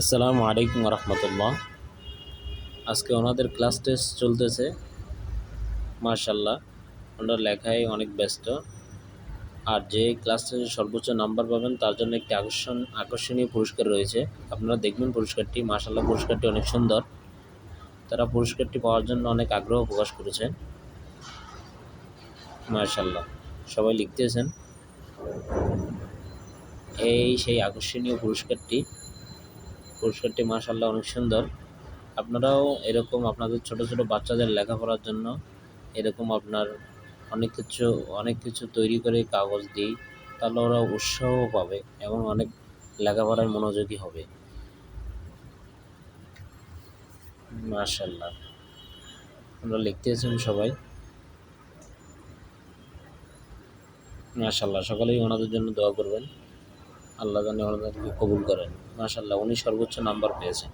আসসালামু আলাইকুম রহমতুল্লাহ আজকে ওনাদের ক্লাস টেস্ট চলতেছে। মার্শাল্লাহ ওনারা লেখায় অনেক ব্যস্ত। আর যে ক্লাস টেস্টে সর্বোচ্চ নাম্বার পাবেন, তার জন্য একটি আকর্ষণ আকর্ষণীয় পুরস্কার রয়েছে। আপনারা দেখবেন পুরস্কারটি মার্শাল্লাহ পুরস্কারটি অনেক সুন্দর। তারা পুরস্কারটি পাওয়ার জন্য অনেক আগ্রহ প্রকাশ করেছে মার্শাল্লাহ সবাই লিখতেছেন। এই সেই আকর্ষণীয় পুরস্কারটি পুরস্কারটি মাশাল্লাহ অনেক সুন্দর। আপনারাও এরকম আপনাদের ছোট ছোট বাচ্চাদের লেখাপড়ার জন্য এরকম আপনার অনেক কিছু অনেক কিছু তৈরি করে কাগজ দিই, তাহলে ওরা উৎসাহ পাবে এবং অনেক লেখাপড়ায় মনোযোগী হবে। মাশাল্লাহ আমরা লিখতেছেন সবাই। মাশাল্লাহ সকলেই ওনাদের জন্য দোয়া করবেন। আল্লাহ জানে ওনাদেরকে কবুল করেন। মাশাল্লাহ উনি সর্বোচ্চ নাম্বার পেয়েছেন।